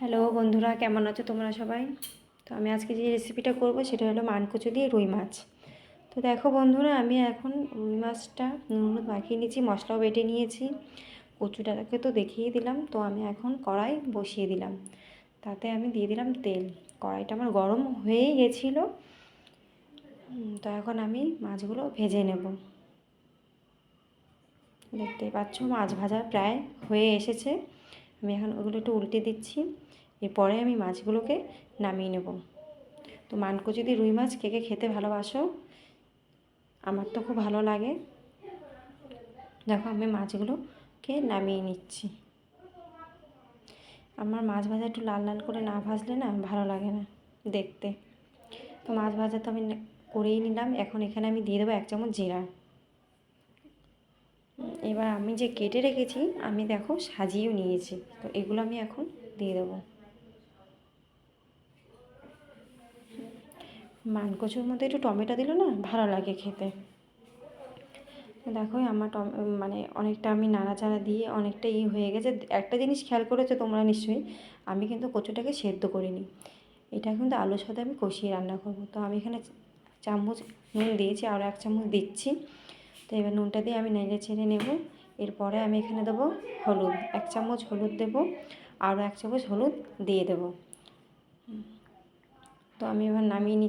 Hello বন্ধুরা, কেমন আছো তোমরা সবাই? তো আমি আজকে যে রেসিপিটা করব সেটা হলো মানকচু দিয়ে রুই মাছ। তো দেখো বন্ধুরা, আমি এখন রুই মাছটা নুন মাখিয়ে নিয়েছি, মশলাও বেটে নিয়েছি। কচুটাকে তো দেখিয়ে দিলাম, তো আমি এখন কড়াই বসিয়ে দিলাম। তাতে আমি দিয়ে দিলাম তেল। কড়াইটা আমার গরম হয়েই গেছিল। তো এখন আমি মাছগুলো ভেজে নেব। দেখতেই পাচ্ছ, মাছ ভাজা প্রায় হয়ে এসেছে। আমি এখন ওগুলো একটু উল্টে দিচ্ছি। এরপরে আমি মাছগুলোকে নামিয়ে নেব। তো মানকো, যদি রুই মাছ কে কে খেতে ভালোবাসো, আমার তো খুব ভালো লাগে। দেখো, আমি মাছগুলোকে নামিয়ে নিচ্ছি। আমার মাছ ভাজা একটু লাল লাল করে না ভাজলে না ভালো লাগে না দেখতে। তো মাছ ভাজা তো আমি করেই নিলাম। এখন এখানে আমি দিয়ে দেবো এক চামচ জিরা। এবার আমি যে কেটে রেখেছি, আমি দেখো সাজিয়েও নিয়েছি। তো এগুলো আমি এখন দিয়ে দেবো। মানকচুর মধ্যে একটু টমেটো দিলে না ভালো লাগে খেতে। দেখো আমার মানে অনেকটা আমি নাড়াচাড়া দিয়ে অনেকটা ই হয়ে গেছে। একটা জিনিস খেয়াল করেছ তোমরা নিশ্চয়ই? আমি কিন্তু কচুটাকে সেদ্ধ করিনি। এটা কিন্তু আলুর সাথে আমি কষিয়ে রান্না করব। তো আমি এখানে চামচ নুন দিয়েছি আরও এক চামচ দিচ্ছি। তো এবার নুনটা দিয়ে আমি নেড়ে ছেড়ে নেব। এরপরে আমি এখানে দেবো হলুদ, এক চামচ হলুদ দেবো আরও এক চামচ হলুদ দিয়ে দেবো। তো আমি এবার নামিয়ে নি,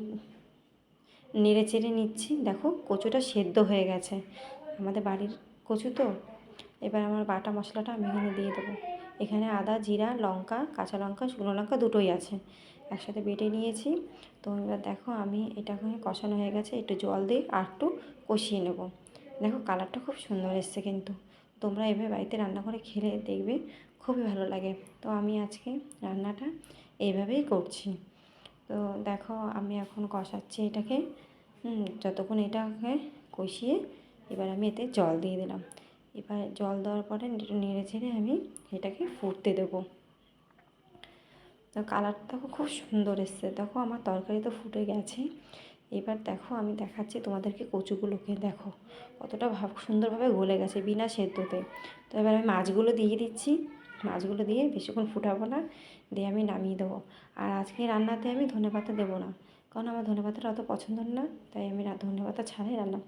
নেড়ে চেড়ে নিচ্ছি। দেখো কচুটা সেদ্ধ হয়ে গেছে। আমাদের বাড়ির কচু তো। এবার আমার বাটা মশলাটা আমি এখানে দিয়ে দেবো। এখানে আদা, জিরা, লঙ্কা, কাঁচা লঙ্কা, শুকনো লঙ্কা দুটোই আছে। একসাথে বেটে নিয়েছি। তো এবার দেখো আমি এটা কষানো হয়ে গেছে। একটু জল দিয়ে আর একটু কষিয়ে নেব। দেখো কালারটা খুব সুন্দর এসছে কিন্তু। তোমরা এভাবে বাড়িতে রান্না করে খেলে দেখবে খুবই ভালো লাগে। তো আমি আজকে রান্নাটা এইভাবেই করছি। তো দেখো আমি এখন কষাচ্ছি এটাকে। যতক্ষণ এটাকে কষিয়ে এবার আমি এতে জল দিয়ে দিলাম। এবার জল দেওয়ার পরে নেড়ে ছেড়ে আমি এটাকে ফুটতে দেবো। তো কালারটা খুব সুন্দর এসছে। দেখো আমার তরকারি তো ফুটে গেছে। এবার দেখো, আমি দেখাচ্ছি তোমাদেরকে কচুগুলোকে। দেখো, কতটা ভাব সুন্দরভাবে গলে গেছে বিনা সেদ্ধতে। তো এবার আমি মাছগুলো দিয়ে দিচ্ছি। মাছগুলো দিয়ে বেশিক্ষণ ফুটাবো না, দিয়ে আমি নামিয়ে দেবো। আর আজকে রান্নাতে আমি ধনেপাতা দেবো না, কারণ আমার ধনেপাতাটা অত পছন্দ না, তাই আমি ধনেপাতা ছাড়াই রান্না